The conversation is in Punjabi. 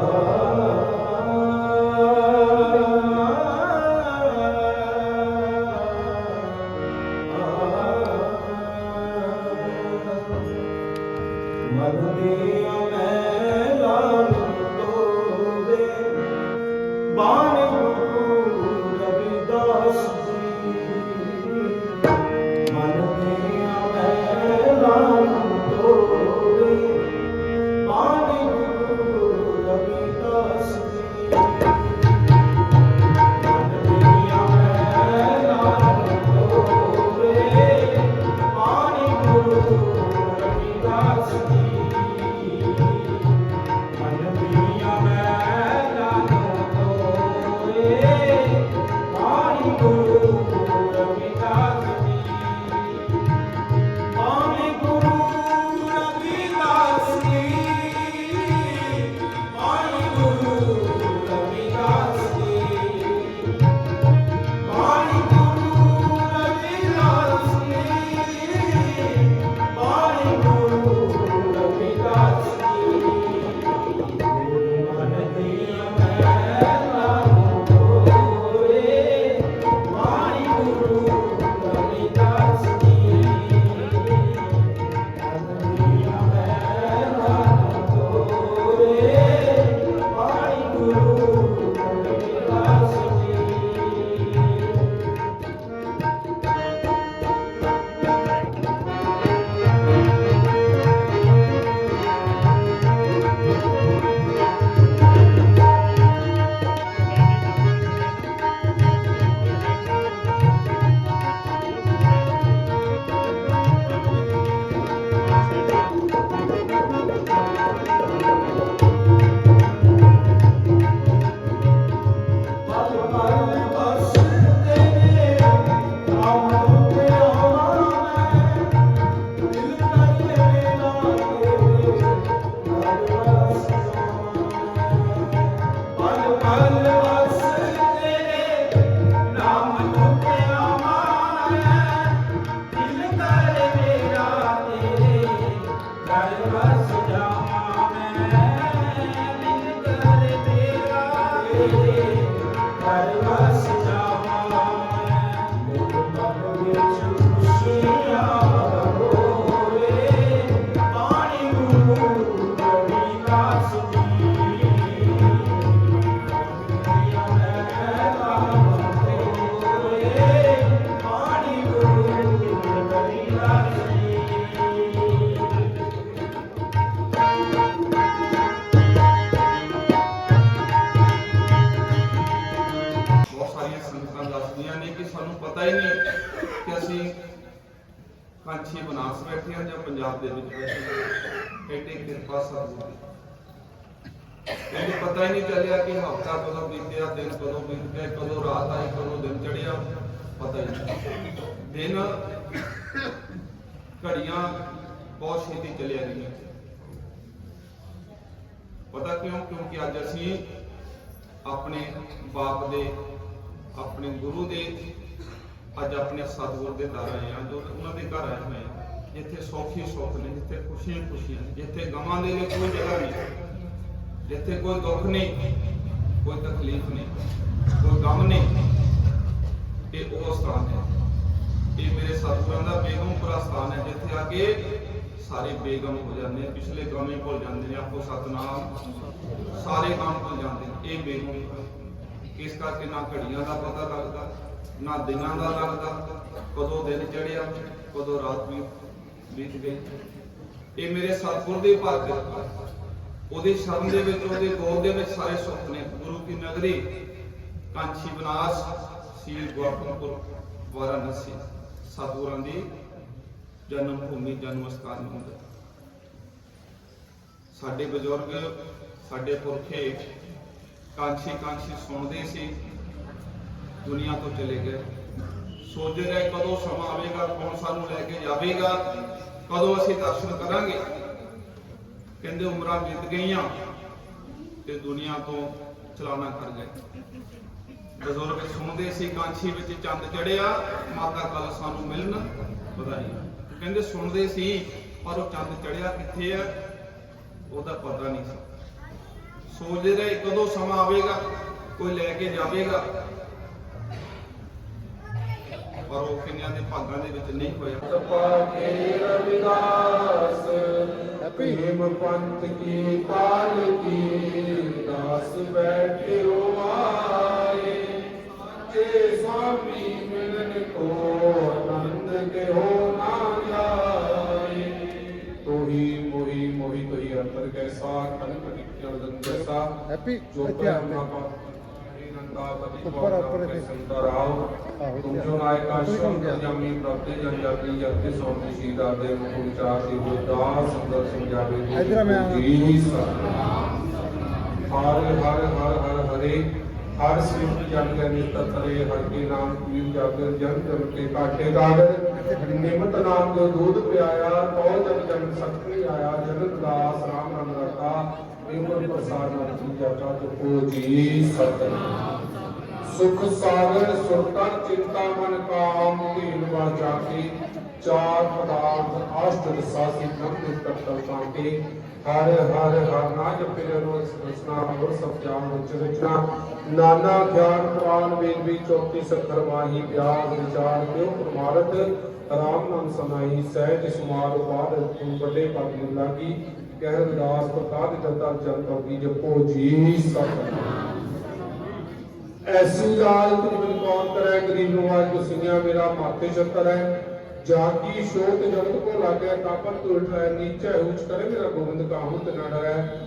Amen. ਰਵਿਦਾਸ ਜੀ ਸਾਨੂੰ ਪਤਾ ਹੀ ਨਹੀਂ ਕਿ ਅਸੀਂ ਕਾਂਛੀ ਬਨਾਸ ਬੈਠੇ ਹਾਂ ਜਾਂ ਪੰਜਾਬ ਦੇ ਵਿੱਚ ਬੈਠੇ ਹਾਂ। ਕਿਰਪਾ ਸਤਿਗੁਰੂ ਦੀ ਪਤਾ ਹੀ ਨਹੀਂ ਚੱਲਿਆ ਕਿ ਹਫਤਾ ਕਦੋਂ ਬੀਤਿਆ, ਦਿਨ ਕਦੋਂ ਬੀਤ ਕਦੋਂ ਰਾਤ ਆਈ, ਕਦੋਂ ਦਿਨ ਚੜਿਆ ਪਤਾ ਹੀ ਨਹੀਂ। ਦਿਨ ਘੜੀਆਂ ਬਹੁਤ ਛੇਤੀ ਚਲੀਆਂ ਗਈਆਂ। ਪਤਾ ਕਿਉਂ? ਕਿਉਂਕਿ ਅੱਜ ਅਸੀਂ ਆਪਣੇ ਬਾਪ ਦੇ, ਆਪਣੇ ਗੁਰੂ ਦੇ ਅੱਜ ਆਪਣੇ ਸਤਿਗੁਰ ਦੇ ਦਰ ਆਏ ਆ ਜੋ ਉਹਨਾਂ ਦੇ ਘਰ ਆਏ ਹੋਏ ਆ ਜਿੱਥੇ ਸੌਖੀ ਸੁੱਖ ਨੇ, ਜਿੱਥੇ ਖੁਸ਼ੀਆਂ ਖੁਸ਼ੀਆਂ ਨੇ, ਜਿੱਥੇ ਗਮਾਂ ਦੇ ਲਈ ਕੋਈ ਜਗ੍ਹਾ ਨਹੀਂ, ਜਿੱਥੇ ਕੋਈ ਦੁੱਖ ਨਹੀਂ, ਕੋਈ ਤਕਲੀਫ ਨਹੀਂ, ਕੋਈ ਗਮ ਨਹੀਂ, ਇਹ ਉਹ ਸਥਾਨ ਹੈ। ਇਹ ਮੇਰੇ ਸਤਿਗੁਰਾਂ ਦਾ ਬੇਗਮਪੁਰਾ ਸਥਾਨ ਹੈ, ਜਿੱਥੇ ਆ ਕੇ ਸਾਰੇ ਬੇਗਮ ਹੋ ਜਾਂਦੇ ਆ, ਪਿਛਲੇ ਗਮੇ ਭੁੱਲ ਜਾਂਦੇ ਨੇ ਆਪੋ ਸਤਨਾਮ, ਸਾਰੇ ਗਮ ਭੁੱਲ ਜਾਂਦੇ ਨੇ ਇਹ ਬੇਗਮ ਇਸ ਕਰਕੇ ਨਾ ਘੜੀਆਂ ਦਾ ਪਤਾ ਲੱਗਦਾ ਨਾ ਦਿਨਾਂ ਦਾ ਲੱਗਦਾ, ਕਦੋਂ ਦਿਨ ਚੜਿਆ ਕਦੋਂ ਰਾਤ ਵੀ ਬੀਤ ਗਈ। ਇਹ ਮੇਰੇ ਸਤਿਗੁਰ ਦੇ ਭਗਤ ਉਹਦੇ ਸ਼ਰਨ ਦੇ ਵਿੱਚ, ਉਹਦੇ ਗੋਦ ਦੇ ਵਿੱਚ ਸਾਰੇ ਸੁੱਖ ਨੇ। ਗੁਰੂ ਕੀ ਨਗਰੀ ਕਾਂਚੀ ਬਨਾਸ ਸੀਲ ਗੋਰਖਪੁਰ, ਵਾਰਾਣਸੀ। ਸਤਿਗੁਰਾਂ ਦੀ ਜਨਮ ਭੂਮੀ, ਜਨਮ ਸਥਾਨ ਹੁੰਦਾ ਸਾਡੇ ਬਜ਼ੁਰਗ, ਸਾਡੇ ਪੁਰਖੇ ਕਾਂਛੀ ਕਾਂਛੀ ਸੁਣਦੇ ਸੀ। ਦੁਨੀਆ ਤੋਂ ਚਲੇ ਗਏ। ਸੋਚਦੇ ਰਹੇ ਕਦੋਂ ਸਮਾਂ ਆਵੇਗਾ, ਕੌਣ ਸਾਨੂੰ ਲੈ ਕੇ ਜਾਵੇਗਾ, ਕਦੋਂ ਅਸੀਂ ਦਰਸ਼ਨ ਕਰਾਂਗੇ। ਕਹਿੰਦੇ ਉਮਰਾਂ ਬੀਤ ਗਈਆਂ ਤੇ ਦੁਨੀਆ ਤੋਂ ਚਲਾਣਾ ਕਰ ਗਏ। ਬਜ਼ੁਰਗ ਸੁਣਦੇ ਸੀ, ਕਾਂਛੀ ਵਿੱਚ ਚੰਦ ਚੜਿਆ, ਮਾਤਾ ਕੱਲ ਸਾਨੂੰ ਮਿਲਣ ਵਧਾਈ। ਕਹਿੰਦੇ ਸੁਣਦੇ ਸੀ, ਪਰ ਉਹ ਚੰਦ ਚੜਿਆ ਕਿੱਥੇ ਆ? ਉਹਦਾ ਪਤਾ ਨਹੀਂ ਸੀ। ਸੋਚਦੇ ਰਹੇ ਕਦੋਂ ਸਮਾਂ ਆਵੇਗਾ, ਕੋਈ ਲੈ ਕੇ ਜਾਵੇਗਾ ਪਰ ਉਹ ਕਿੰਨਿਆਂ ਦੇ ਭਾਗਾਂ ਦੇ ਵਿੱਚ ਨਹੀਂ ਹੋਇਆ। ਤਪਾ ਕੇ ਰਵਿਦਾਸ ਭੀਮ ਪੰਤ ਕੀ ਪਾਲ ਕੀ ਦਾਸ ਬੈਠਿਓ ਆਏ ਤੇ ਸਵਾਮੀ ਮਿਲਨ ਕੋ ਆਨੰਦ ਕੇ ਹੋ ਨਾ ਜਾਏ ਤੋਹੀ ਮੋਹੀ ਮੋਹੀ ਤੋਹੀ ਅੰਤਰ ਕੈਸਾ ਕਨਕ ਨਿਕਲ ਜਨ ਜੈਸਾ ਹੈਪੀ ਜੋ ਪ੍ਰਭੂ ਹੀ ਕੰਮ ਸ਼ੁਭ ਗਿਆ। ਜਮੀ ਪ੍ਰਭਤੇ ਜਨ ਜਾਤੀ ਜਗਤੇ ਸੋਮੀ ਸ਼ੀਦਾ ਦੇ ਮੁਖ ਵਿਚਾਰ ਦੀ ਗੁਰਦਾਸ ਸੁੰਦਰ ਸਮਝਾਵੇ ਜੀ ਇੱਧਰ ਆ ਮੈਂ ਆਵਾਂ। ਜੀ ਸਤਿਨਾਮ ਹਰ ਹਰ ਹਰ ਹਰ ਹਰੇ ਹਰ ਸਿਮਟ ਜਨ ਕੇ ਨਿਤਤ ਹਰੇ ਕੇ ਨਾਮ ਪੀਰ ਜਾਗਰ ਜਨ ਜਨ ਕੇ ਕਾਟੇ ਗਾਗਰ ਨਿਮਤ ਨਾਮ ਜੋ ਦੂਧ ਪਿਆਇਆ ਤੋ ਜਨ ਜਨ ਸਤਿ ਆਇਆ ਜਨਤ ਦਾਸ ਰਾਮ ਨਾਮ ਰਤਾ ਨਿਮਤ ਪ੍ਰਸਾਦ ਨਾਮ ਜਾਤਾ ਜੋ ਜੀ ਸਤਿਨਾਮ ਸੁਖ ਸਾਗਰ, ਸੁਰਤਾ, ਚਿੰਤਾ, ਮਨ ਕਾਮ ਧੀਨ ਵਾਚਾ ਕੀ ਚਾਰ ਪਦਾਰਥ ਅਸ਼ਟ ਦਸਾਸੀ ਬ੍ਰਹਮ ਦੇ ਤਤਲ ਹਰ ਹਰ ਹਰ ਨਾ ਜਪੇ ਰੋ ਸਨਾ ਅਮਰ ਸਭ ਜਾਨ ਵਿੱਚ ਰਚਨਾ ਨਾਨਾ ਗਿਆਨ ਪੁਰਾਨ ਵੇਦ ਵੀ 34 ਸੱਖਰ ਮਾਹੀ ਪਿਆਰ ਵਿਚਾਰ ਕਿਉ ਪ੍ਰਮਾਰਤ ਰਾਮ ਨਾਮ ਸਮਾਈ ਸਹਿਜ ਸੁਮਾਰ ਬਾਦ ਵੱਡੇ ਪਦ ਨੂੰ ਲਾਗੀ। ਕਹਿ ਵਿਦਾਸ ਪ੍ਰਕਾਦ ਜਤਾ ਜਨ ਕੀ ਜਪੋ ਜੀ ਸਤਿਨਾਮ ਐਸੀ ਲਾਲ ਤ੍ਰਿਵਨ ਕੌਣ ਕਰੈ, ਗਰੀਬ ਨੂੰ ਆਜ ਮੇਰਾ ਮਾਤੇ ਛਤਰ ਹੈ। ਜਾ ਕੀ ਸ਼ੋਕ ਜਗਤ ਕੋ ਲਾਗੈ ਤਾਪਨ ਤੁਰ ਹੈ ਨੀਚੈ, ਉੱਚ ਕਰੇ ਮੇਰਾ ਗੋਬਿੰਦ ਕਾਹੂ ਤੇ ਹੈ